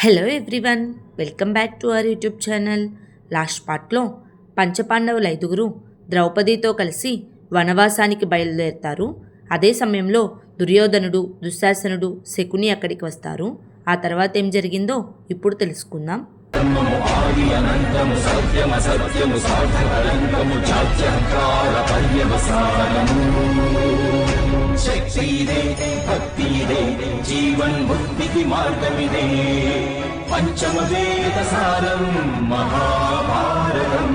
Hello everyone welcome back to our YouTube channel last పార్ట్లో పంచపాండవుల ఐదుగురు ద్రౌపదితో కలిసి వనవాసానికి బయలుదేరుతారు. అదే సమయంలో దుర్యోధనుడు దుశ్శాసనుడు శకుని అక్కడికి వస్తారు. ఆ తర్వాత ఏం జరిగిందో ఇప్పుడు తెలుసుకుందాం. శక్తిదే భక్తిదే జీవన్ముక్తికి మార్గమిదే. పంచమ వేద సారం మహాభారతం.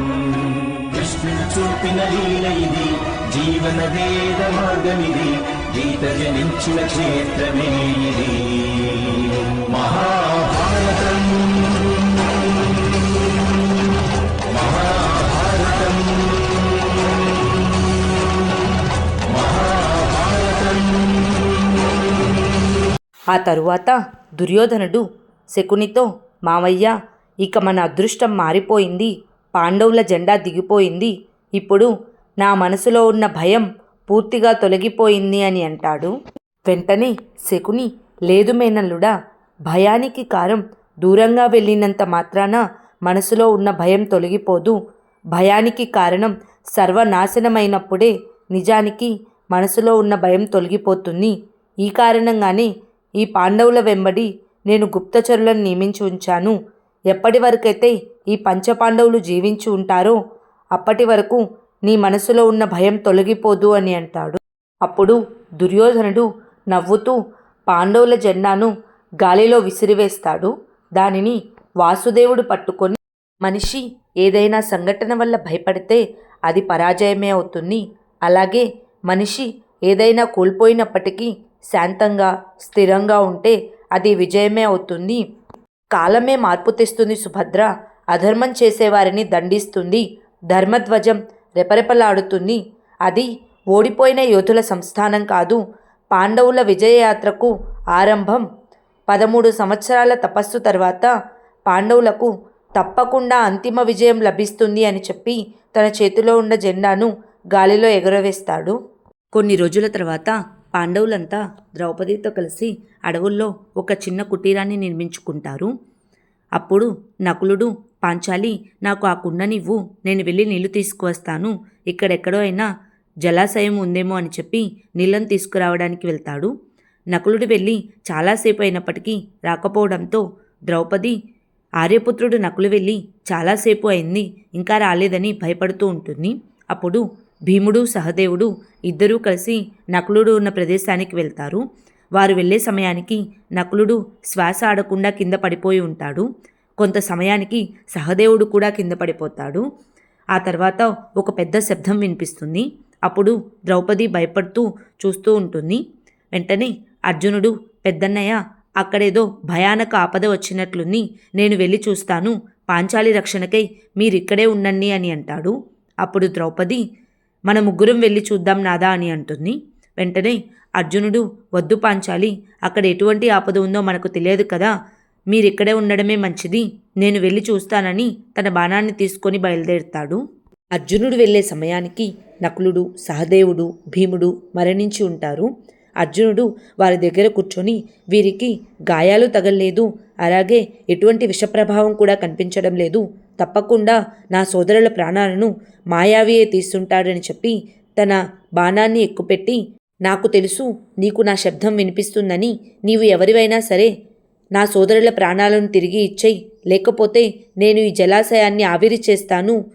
కృష్ణుడు చూపిన లీల ఇది జీవన వేద మార్గమిది గీత జనించిన క్షేత్రమే ఇది. మహా ఆ తరువాత దుర్యోధనుడు శకునితో మావయ్య ఇక మన అదృష్టం మారిపోయింది. పాండవుల జెండా దిగిపోయింది. ఇప్పుడు నా మనసులో ఉన్న భయం పూర్తిగా తొలగిపోయింది అని అంటాడు. వెంటనే శకుని లేదు మేనల్లుడా భయానికి కారం దూరంగా వెళ్ళినంత మాత్రాన మనసులో ఉన్న భయం తొలగిపోదు. భయానికి కారణం సర్వనాశనమైనప్పుడే నిజానికి మనసులో ఉన్న భయం తొలగిపోతుంది. ఈ కారణంగానే ఈ పాండవుల వెంబడి నేను గుప్తచరులను నియమించి ఉంచాను. ఎప్పటి వరకైతే ఈ పంచపాండవులు జీవించి ఉంటారో అప్పటి వరకు నీ మనసులో ఉన్న భయం తొలగిపోదు అని అంటాడు. అప్పుడు దుర్యోధనుడు నవ్వుతూ పాండవుల జెండాను గాలిలో విసిరివేస్తాడు. దానిని వాసుదేవుడు పట్టుకొని మనిషి ఏదైనా సంఘటన వల్ల భయపడితే అది పరాజయమే అవుతుంది. అలాగే మనిషి ఏదైనా కోల్పోయినప్పటికీ శాంతంగా స్థిరంగా ఉంటే అది విజయమే అవుతుంది. కాలమే మార్పు తెస్తుంది సుభద్ర. అధర్మం చేసేవారిని దండిస్తుంది. ధర్మధ్వజం రెపరెపలాడుతుంది. అది ఓడిపోయిన యోధుల సంస్థానం కాదు పాండవుల విజయయాత్రకు ఆరంభం. పదమూడు సంవత్సరాల తపస్సు తర్వాత పాండవులకు తప్పకుండా అంతిమ విజయం లభిస్తుంది అని చెప్పి తన చేతిలో ఉన్న జెండాను గాలిలో ఎగురవేస్తాడు. కొన్ని రోజుల తర్వాత పాండవులంతా ద్రౌపదితో కలిసి అడవుల్లో ఒక చిన్న కుటీరాన్ని నిర్మించుకుంటారు. అప్పుడు నకులుడు పాంచాలి నాకు ఆ కుండనివ్వు నేను వెళ్ళి నీళ్ళు తీసుకువస్తాను. ఇక్కడెక్కడో అయినా జలాశయం ఉందేమో అని చెప్పి నీళ్ళను తీసుకురావడానికి వెళ్తాడు. నకులుడు వెళ్ళి చాలాసేపు అయినప్పటికీ రాకపోవడంతో ద్రౌపది ఆర్యపుత్రుడు నకులు వెళ్ళి చాలాసేపు అయింది ఇంకా రాలేదని భయపడుతూ ఉంటుంది. అప్పుడు భీముడు సహదేవుడు ఇద్దరూ కలిసి నకులుడు ఉన్న ప్రదేశానికి వెళ్తారు. వారు వెళ్ళే సమయానికి నకులుడు శ్వాస ఆడకుండా కింద పడిపోయి ఉంటాడు. కొంత సమయానికి సహదేవుడు కూడా కింద పడిపోతాడు. ఆ తర్వాత ఒక పెద్ద శబ్దం వినిపిస్తుంది. అప్పుడు ద్రౌపది భయపడుతూ చూస్తూ ఉంటుంది. వెంటనే అర్జునుడు పెద్దన్నయ్య అక్కడేదో భయానక ఆపద వచ్చినట్లుంది. నేను వెళ్ళి చూస్తాను. పాంచాలి రక్షణకై మీరిక్కడే ఉండండి అని అంటాడు. అప్పుడు ద్రౌపది మన ముగ్గురం వెళ్ళి చూద్దాం నాదా అని అంటుంది. వెంటనే అర్జునుడు వద్దు పాంచాలి. అక్కడ ఎటువంటి ఆపద ఉందో మనకు తెలియదు కదా. మీరిక్కడే ఉండడమే మంచిది. నేను వెళ్ళి చూస్తానని తన బాణాన్ని తీసుకొని బయలుదేరుతాడు. అర్జునుడు వెళ్ళే సమయానికి నకులుడు సహదేవుడు భీముడు మరణించి ఉంటారు. అర్జునుడు వారి దగ్గర కూర్చొని వీరికి గాయాలు తగలలేదు. అలాగే ఎటువంటి విషప్రభావం కూడా కనిపించడం లేదు. తప్పకుండా నా సోదరుల ప్రాణాలను మాయావియే తీస్తుంటాడని చెప్పి తన బాణాన్ని ఎక్కుపెట్టి నాకు తెలుసు నీకు నా శబ్దం వినిపిస్తుందని నీవు ఎవరివైనా సరే నా సోదరుల ప్రాణాలను తిరిగి ఇచ్చేయి. లేకపోతే నేను ఈ జలాశయాన్ని ఆవిరి చేస్తాను.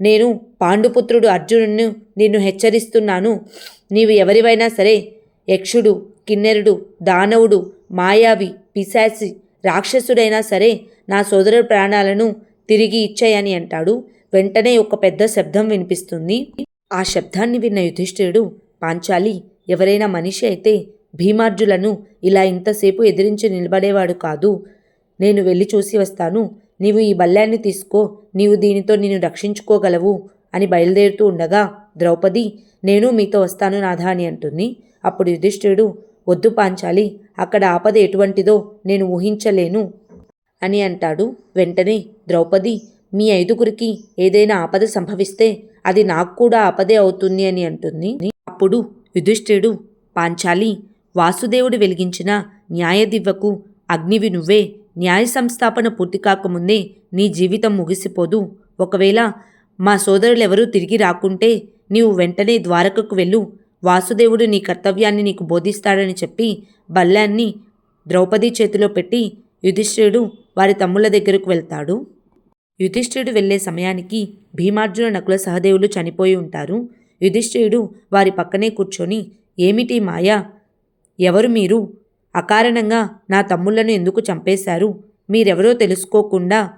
నేను పాండుపుత్రుడు అర్జునుడిని నిన్ను హెచ్చరిస్తున్నాను. నీవు ఎవరివైనా సరే యక్షుడు కిన్నెరుడు దానవుడు మాయావి పిశాసి రాక్షసుడైనా సరే నా సోదరుల ప్రాణాలను తిరిగి ఇచ్చేయని అంటాడు. వెంటనే ఒక పెద్ద శబ్దం వినిపిస్తుంది. ఆ శబ్దాన్ని విన్న యుధిష్ఠిరుడు పాంచాలి ఎవరైనా మనిషి అయితే భీమార్జులను ఇలా ఇంతసేపు ఎదిరించి నిలబడేవాడు కాదు. నేను వెళ్ళి చూసి వస్తాను. నీవు ఈ బల్యాన్ని తీసుకో. నీవు దీనితో నిన్ను రక్షించుకోగలవు అని బయలుదేరుతూ ఉండగా ద్రౌపది నేను మీతో వస్తాను నాథా అని అంటుంది. అప్పుడు యుధిష్ఠిరుడు వద్దు పాంచాలి అక్కడ ఆపద ఎటువంటిదో నేను ఊహించలేను అని అంటాడు. వెంటనే ద్రౌపది మీ ఐదుగురికి ఏదైనా ఆపద సంభవిస్తే అది నాకు కూడా ఆపదే అవుతుంది అని అంటుంది. అప్పుడు యుధిష్ఠిరుడు పాంచాలి వాసుదేవుడు వెలిగించిన న్యాయదివ్వకు అగ్నివి నువ్వే న్యాయ సంస్థాపన పూర్తి కాకముందే నీ జీవితం ముగిసిపోదు. ఒకవేళ మా సోదరులెవరూ తిరిగి రాకుంటే నీవు వెంటనే ద్వారకకు వెళ్ళు. వాసుదేవుడు నీ కర్తవ్యాన్ని నీకు బోధిస్తాడని చెప్పి బల్లాన్ని ద్రౌపది చేతిలో పెట్టి యుధిష్ఠిరుడు వారి తమ్ముళ్ళ దగ్గరకు వెళ్తాడు. యుధిష్ఠిరుడు వెళ్ళే సమయానికి భీమార్జున నకుల సహదేవులు చనిపోయి ఉంటారు. యుధిష్ఠిరుడు వారి పక్కనే కూర్చొని ఏమిటి మాయా? ఎవరు మీరు? అకారణంగా నా తమ్ముళ్ళను ఎందుకు చంపేశారు? మీరెవరో తెలుసుకోకుండా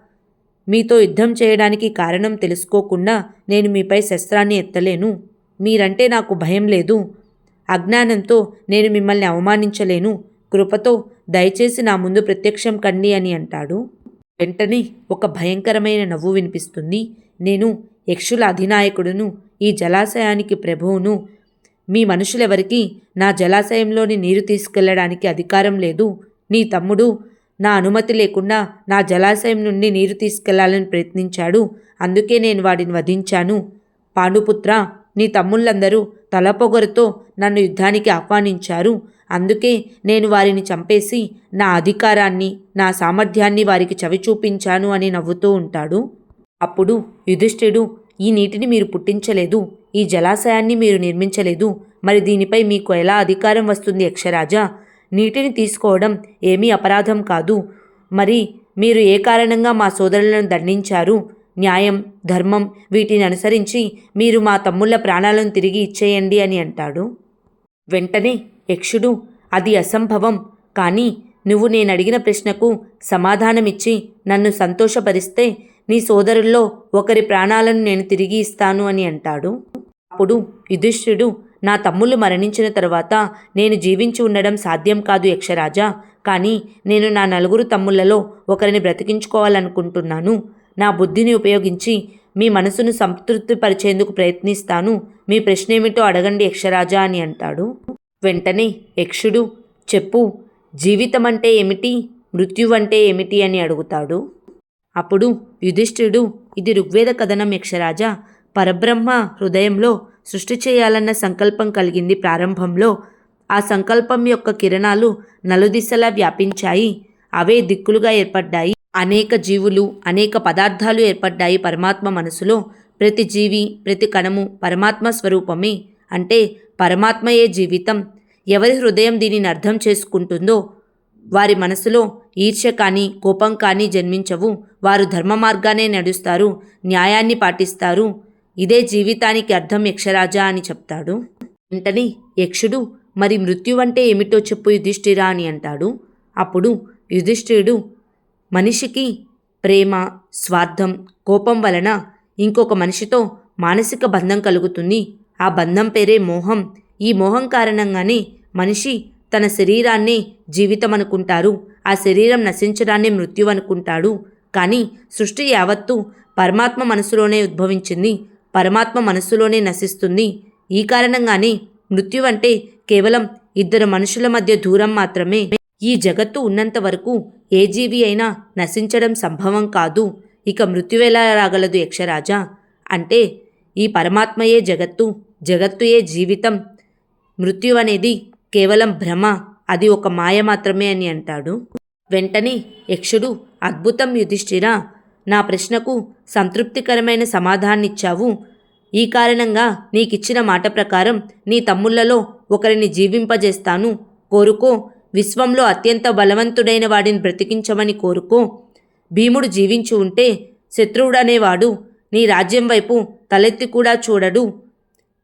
మీతో యుద్ధం చేయడానికి కారణం తెలుసుకోకుండా నేను మీపై శస్త్రాన్ని ఎత్తలేను. మీరంటే నాకు భయం లేదు. అజ్ఞానంతో నేను మిమ్మల్ని అవమానించలేను. కృపతో దయచేసి నా ముందు ప్రత్యక్షం కండి అని అంటాడు. వెంటనే ఒక భయంకరమైన నవ్వు వినిపిస్తుంది. నేను యక్షుల అధినాయకుడును ఈ జలాశయానికి ప్రభువును మీ మనుషులెవరికి నా జలాశయంలోని నీరు తీసుకెళ్ళడానికి అధికారం లేదు. నీ తమ్ముడు నా అనుమతి లేకుండా నా జలాశయం నుండి నీరు తీసుకెళ్ళాలని ప్రయత్నించాడు. అందుకే నేను వాడిని వధించాను. పాండుపుత్ర నీ తమ్ముళ్ళందరూ తలపొగరుతో నన్ను యుద్ధానికి ఆహ్వానించారు. అందుకే నేను వారిని చంపేసి నా అధికారాన్ని నా సామర్థ్యాన్ని వారికి చవి చూపించాను అని నవ్వుతూ ఉంటాడు. అప్పుడు యుధిష్ఠిడు ఈ నీటిని మీరు పుట్టించలేదు ఈ జలాశయాన్ని మీరు నిర్మించలేదు మరి దీనిపై మీకు ఎలా అధికారం వస్తుంది యక్షరాజా? నీటిని తీసుకోవడం ఏమీ అపరాధం కాదు. మరి మీరు ఏ కారణంగా మా సోదరులను దండించారు? న్యాయం ధర్మం వీటిని అనుసరించి మీరు మా తమ్ముళ్ళ ప్రాణాలను తిరిగి ఇచ్చేయండి అని అంటాడు. వెంటనే యక్షుడు అది అసంభవం. కానీ నువ్వు నేను అడిగిన ప్రశ్నకు సమాధానమిచ్చి నన్ను సంతోషపరిస్తే నీ సోదరుల్లో ఒకరి ప్రాణాలను నేను తిరిగి ఇస్తాను అని అంటాడు. అప్పుడు యుధిష్ఠిరుడు నా తమ్ముళ్ళు మరణించిన తర్వాత నేను జీవించి ఉండడం సాధ్యం కాదు యక్షరాజా. కానీ నేను నా నలుగురు తమ్ముళ్ళలో ఒకరిని బ్రతికించుకోవాలనుకుంటున్నాను. నా బుద్ధిని ఉపయోగించి మీ మనసును సంతృప్తిపరిచేందుకు ప్రయత్నిస్తాను. మీ ప్రశ్న ఏమిటో అడగండి యక్షరాజా అని అంటాడు. వెంటనే యక్షుడు చెప్పు జీవితం అంటే ఏమిటి? మృత్యువంటే ఏమిటి? అని అడుగుతాడు. అప్పుడు యుధిష్ఠిరుడు ఇది ఋగ్వేద కథనం యక్షరాజా. పరబ్రహ్మ హృదయంలో సృష్టి చేయాలన్న సంకల్పం కలిగింది ప్రారంభంలో. ఆ సంకల్పం యొక్క కిరణాలు నలుదిశలా వ్యాపించాయి. అవే దిక్కులుగా ఏర్పడ్డాయి. అనేక జీవులు అనేక పదార్థాలు ఏర్పడ్డాయి పరమాత్మ మనసులో. ప్రతి జీవి ప్రతి కణము పరమాత్మ స్వరూపమే. అంటే పరమాత్మయే జీవితం. ఎవరి హృదయం దీనిని అర్థం చేసుకుంటుందో వారి మనసులో ఈర్ష్య కానీ కోపం కానీ జన్మించవు. వారు ధర్మ మార్గానే నడుస్తారు న్యాయాన్ని పాటిస్తారు. ఇదే జీవితానికి అర్థం యక్షరాజా అని చెప్తాడు. వెంటనే యక్షుడు మరి మృత్యు అంటే ఏమిటో చెప్పు యుధిష్ఠిరా అని అంటాడు. అప్పుడు యుధిష్ఠిరుడు మనిషికి ప్రేమ స్వార్థం కోపం వలన ఇంకొక మనిషితో మానసిక బంధం కలుగుతుంది. ఆ బంధం పేరే మోహం. ఈ మోహం కారణంగానే మనిషి తన శరీరాన్నే జీవితం అనుకుంటారు ఆ శరీరం నశించడాన్నే మృత్యు అనుకుంటాడు కానీ సృష్టి యావత్తు పరమాత్మ మనసులోనే ఉద్భవించింది. పరమాత్మ మనస్సులోనే నశిస్తుంది. ఈ కారణంగానే మృత్యు అంటే కేవలం ఇద్దరు మనుషుల మధ్య దూరం మాత్రమే. ఈ జగత్తు ఉన్నంత వరకు ఏ జీవి అయినా నశించడం సంభవం కాదు. ఇక మృత్యువెలా రాగలదు యక్షరాజా. అంటే ఈ పరమాత్మయే జగత్తు. జగత్తుయే జీవితం మృత్యు అనేది కేవలం భ్రమ అది ఒక మాయ మాత్రమే అని అంటాడు. వెంటనే యక్షుడు అద్భుతం యుధిష్ఠిర నా ప్రశ్నకు సంతృప్తికరమైన సమాధానాన్నిచ్చావు ఈ కారణంగా నీకిచ్చిన మాట ప్రకారం నీ తమ్ముళ్ళలో ఒకరిని జీవింపజేస్తాను. కోరుకో విశ్వంలో అత్యంత బలవంతుడైన వాడిని బ్రతికించమని కోరుకో. భీముడు జీవించి ఉంటే శత్రువుడనేవాడు నీ రాజ్యం వైపు తలెత్తి కూడా చూడడు.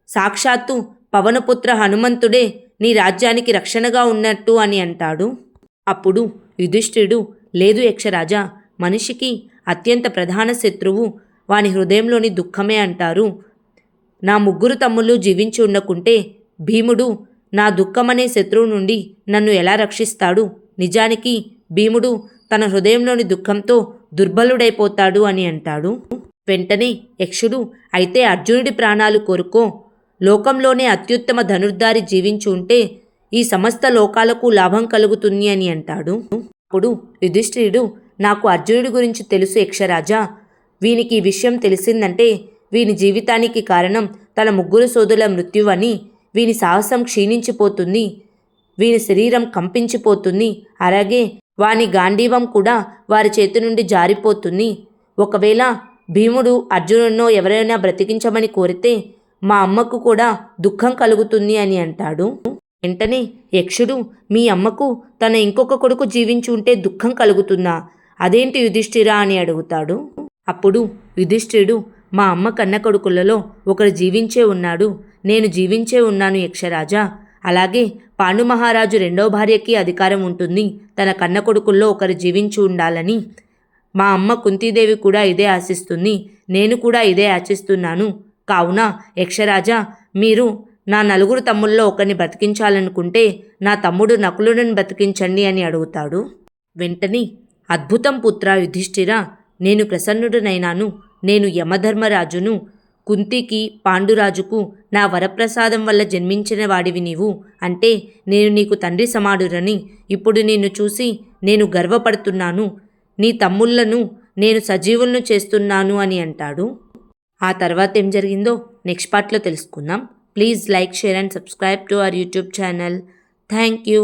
సాక్షాత్తు పవనపుత్ర హనుమంతుడే నీ రాజ్యానికి రక్షణగా ఉన్నట్టు అని అంటాడు. అప్పుడు యుధిష్ఠిరుడు లేదు యక్షరాజా మనిషికి అత్యంత ప్రధాన శత్రువు వాని హృదయంలోని దుఃఖమే అంటారు. నా ముగ్గురు తమ్ముళ్ళు జీవించి ఉండకుంటే భీముడు నా దుఃఖమనే శత్రువు నుండి నన్ను ఎలా రక్షిస్తాడు? నిజానికి భీముడు తన హృదయంలోని దుఃఖంతో దుర్బలుడైపోతాడు అని అంటాడు. వెంటనే యక్షుడు అయితే అర్జునుడి ప్రాణాలు కోరుకో లోకంలోనే అత్యుత్తమ ధనుర్ధారి జీవించి ఉంటే ఈ సమస్త లోకాలకు లాభం కలుగుతుంది అని అంటాడు. అప్పుడు యుధిష్ఠిరుడు నాకు అర్జునుడి గురించి తెలుసు యక్షరాజా. వీనికి ఈ విషయం తెలిసిందంటే వీని జీవితానికి కారణం తన ముగ్గురు సోదరుల మృత్యువని వీని సాహసం క్షీణించిపోతుంది. వీని శరీరం కంపించిపోతుంది. అలాగే వాని గాంధీవం కూడా వారి చేతి నుండి జారిపోతుంది. ఒకవేళ భీముడు అర్జునుడినో ఎవరైనా బ్రతికించమని కోరితే మా అమ్మకు కూడా దుఃఖం కలుగుతుంది అని అంటాడు. వెంటనే యక్షుడు మీ అమ్మకు తన ఇంకొక కొడుకు జీవించి ఉంటే దుఃఖం కలుగుతుందా? అదేంటి యుధిష్ఠిరా అని అడుగుతాడు. అప్పుడు యుధిష్ఠిరుడు మా అమ్మ కన్న కొడుకులలో ఒకరు జీవించే ఉన్నాడు. నేను జీవించే ఉన్నాను యక్షరాజా. అలాగే పాండు మహారాజు రెండో భార్యకి అధికారం ఉంటుంది. తన కన్న కొడుకుల్లో ఒకరు జీవించి ఉండాలని మా అమ్మ కుంతీదేవి కూడా ఇదే ఆశిస్తుంది. నేను కూడా ఇదే ఆశిస్తున్నాను. కావున యక్షరాజా మీరు నా నలుగురు తమ్ముల్లో ఒకరిని బ్రతికించాలనుకుంటే నా తమ్ముడు నకులులను బ్రతికించండి అని అడుగుతాడు. వెంటనే అద్భుతం పుత్ర యుధిష్ఠిర నేను ప్రసన్నుడనైనాను నేను యమధర్మరాజును కుంతికి పాండురాజుకు నా వరప్రసాదం వల్ల జన్మించిన వాడివి నీవు అంటే నేను నీకు తండ్రి సమాడురని ఇప్పుడు నిన్ను చూసి నేను గర్వపడుతున్నాను నీ తమ్ముళ్ళను నేను సజీవులను చేస్తున్నాను అని అంటాడు. ఆ తర్వాత ఏం జరిగిందో నెక్స్ట్ పార్ట్లో తెలుసుకుందాం. Please like share and subscribe to our YouTube channel. Thank you.